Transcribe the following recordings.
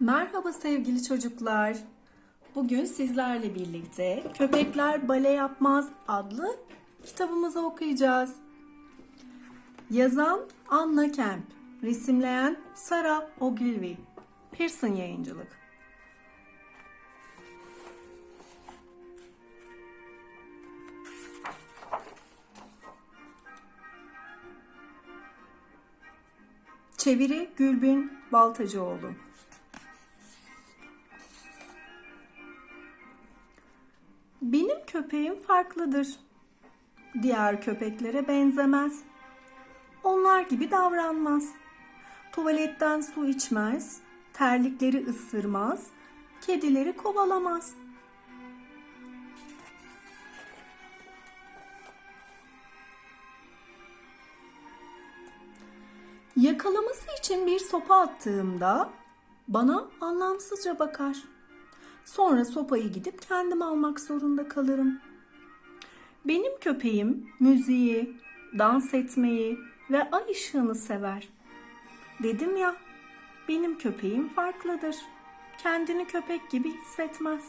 Merhaba sevgili çocuklar. Bugün sizlerle birlikte Köpekler Bale Yapmaz adlı kitabımızı okuyacağız. Yazan Anna Kemp, resimleyen Sara Ogilvy, Pearson Yayıncılık. Çeviri Gülbin Baltacıoğlu. Benim köpeğim farklıdır. Diğer köpeklere benzemez. Onlar gibi davranmaz. Tuvaletten su içmez, terlikleri ısırmaz, kedileri kovalamaz. Yakalaması için bir sopa attığımda bana anlamsızca bakar. Sonra sopayı gidip kendim almak zorunda kalırım. Benim köpeğim müziği, dans etmeyi ve ay ışığını sever. Dedim ya, benim köpeğim farklıdır. Kendini köpek gibi hissetmez.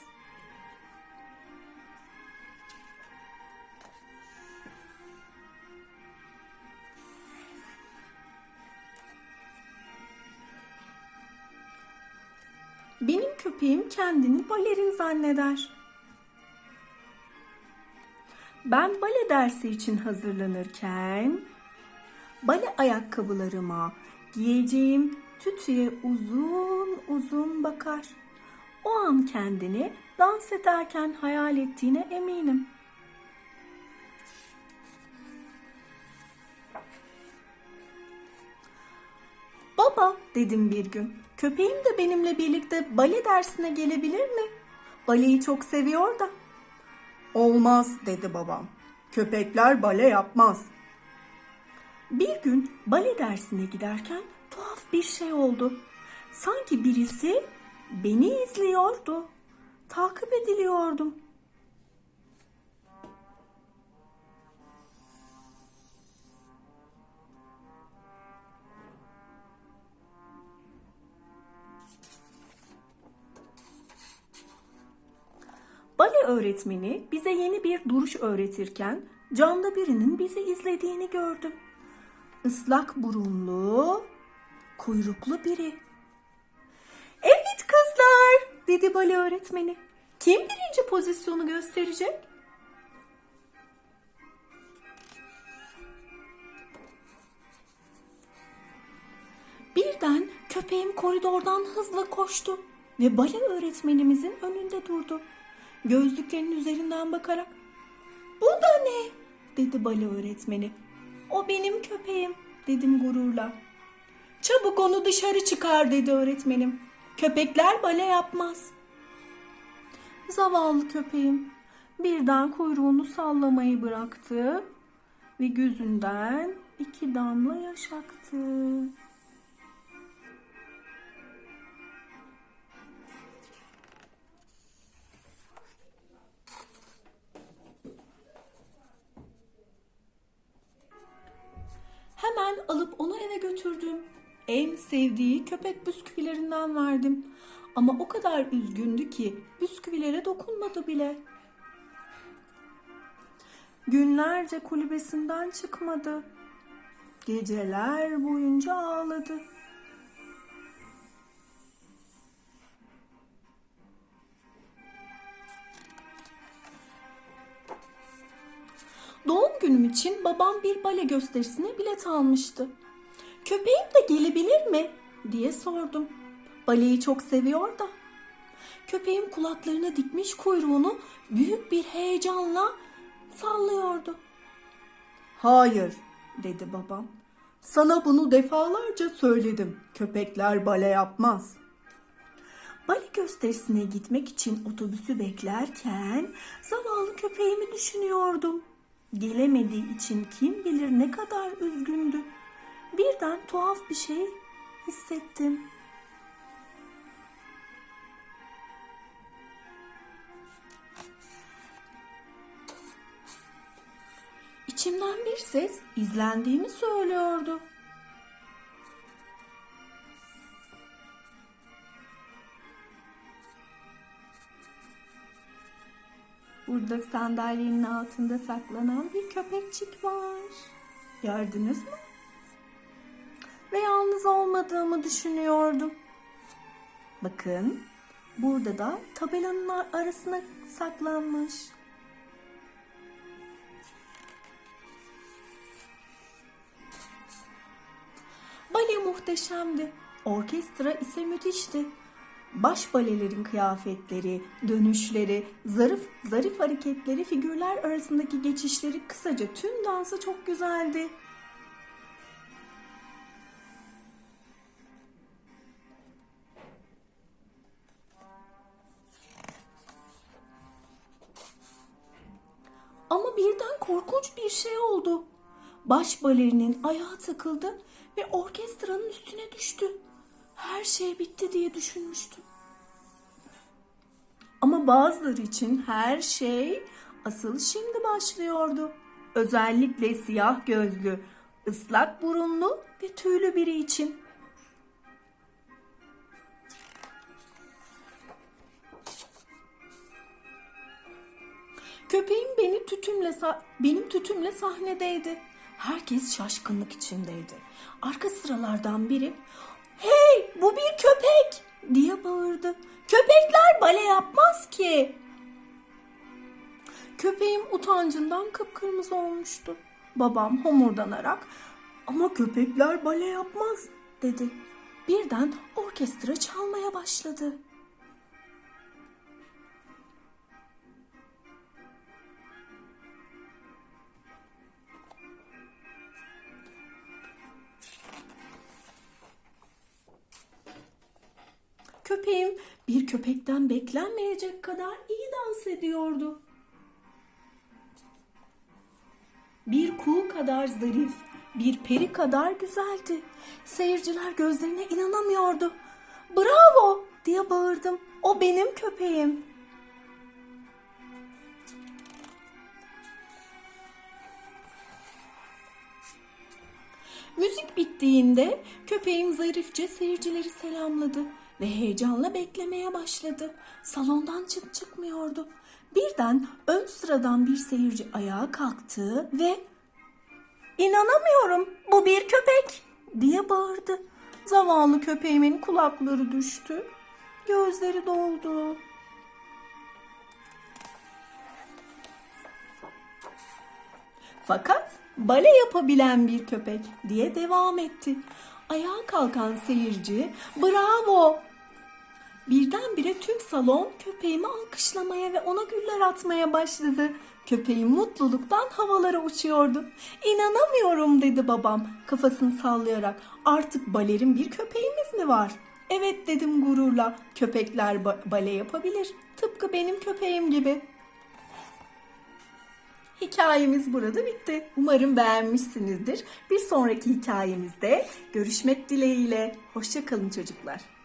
Benim köpeğim kendini balerin zanneder. Ben bale dersi için hazırlanırken bale ayakkabılarıma giyeceğim tütüye uzun uzun bakar. O an kendini dans ederken hayal ettiğine eminim. Dedim bir gün. Köpeğim de benimle birlikte bale dersine gelebilir mi? Baleyi çok seviyor da. Olmaz dedi babam. Köpekler bale yapmaz. Bir gün bale dersine giderken tuhaf bir şey oldu. Sanki birisi beni izliyordu. Takip ediliyordum. Öğretmeni bize yeni bir duruş öğretirken camda birinin bizi izlediğini gördüm. Islak burunlu, kuyruklu biri. Evet kızlar, dedi bale öğretmeni. Kim birinci pozisyonu gösterecek? Birden köpeğim koridordan hızla koştu ve bale öğretmenimizin önünde durdu. Gözlüklerinin üzerinden bakarak "Bu da ne?" dedi bale öğretmeni. "O benim köpeğim." dedim gururla. "Çabuk onu dışarı çıkar." dedi öğretmenim. "Köpekler bale yapmaz." Zavallı köpeğim birden kuyruğunu sallamayı bıraktı ve gözünden iki damla yaş aktı. Sevdiği köpek bisküvilerinden verdim. Ama o kadar üzgündü ki bisküvilere dokunmadı bile. Günlerce kulübesinden çıkmadı. Geceler boyunca ağladı. Doğum günüm için babam bir bale gösterisine bilet almıştı. Köpeğim de gelebilir mi? diye sordum. Baleyi çok seviyor da. Köpeğim kulaklarına dikmiş kuyruğunu büyük bir heyecanla sallıyordu. Hayır, dedi babam. Sana bunu defalarca söyledim. Köpekler bale yapmaz. Bale gösterisine gitmek için otobüsü beklerken zavallı köpeğimi düşünüyordum. Gelemediği için kim bilir ne kadar üzgündü birden tuhaf bir şey hissettim. İçimden bir ses izlendiğimi söylüyordu. Burada sandalyenin altında saklanan bir köpekçik var. Gördünüz mü? Yalnız olmadığımı düşünüyordum. Bakın, burada da tabelanın arasına saklanmış. Bale muhteşemdi. Orkestra ise müthişti. Baş balelerin kıyafetleri, dönüşleri, zarif zarif hareketleri, figürler arasındaki geçişleri kısaca tüm dansı çok güzeldi. Birden korkunç bir şey oldu. Baş balerinin ayağı takıldı ve orkestranın üstüne düştü. Her şey bitti diye düşünmüştüm. Ama bazıları için her şey asıl şimdi başlıyordu. Özellikle siyah gözlü, ıslak burunlu ve tüylü biri için. Köpeğim beni tütümle benim tütümle sahnedeydi. Herkes şaşkınlık içindeydi. Arka sıralardan biri "Hey, bu bir köpek!" diye bağırdı. "Köpekler bale yapmaz ki." Köpeğim utancından kıpkırmızı olmuştu. Babam homurdanarak "Ama köpekler bale yapmaz." dedi. Birden orkestra çalmaya başladı. Köpeğim bir köpekten beklenmeyecek kadar iyi dans ediyordu. Bir kuğu kadar zarif, bir peri kadar güzeldi. Seyirciler gözlerine inanamıyordu. Bravo diye bağırdım. O benim köpeğim. Müzik bittiğinde köpeğim zarifçe seyircileri selamladı ve heyecanla beklemeye başladı. Salondan çıt çıkmıyordu. Birden ön sıradan bir seyirci ayağa kalktı ve "İnanamıyorum, bu bir köpek!" diye bağırdı. Zavallı köpeğimin kulakları düştü. Gözleri doldu. Fakat bale yapabilen bir köpek diye devam etti. Ayağa kalkan seyirci bravo. Birdenbire tüm salon köpeğimi alkışlamaya ve ona güller atmaya başladı. Köpeğim mutluluktan havalara uçuyordu. İnanamıyorum dedi babam kafasını sallayarak. Artık balerin bir köpeğimiz mi var? Evet dedim gururla. Köpekler ba- bale yapabilir. Tıpkı benim köpeğim gibi. Hikayemiz burada bitti. Umarım beğenmişsinizdir. Bir sonraki hikayemizde görüşmek dileğiyle. Hoşçakalın çocuklar.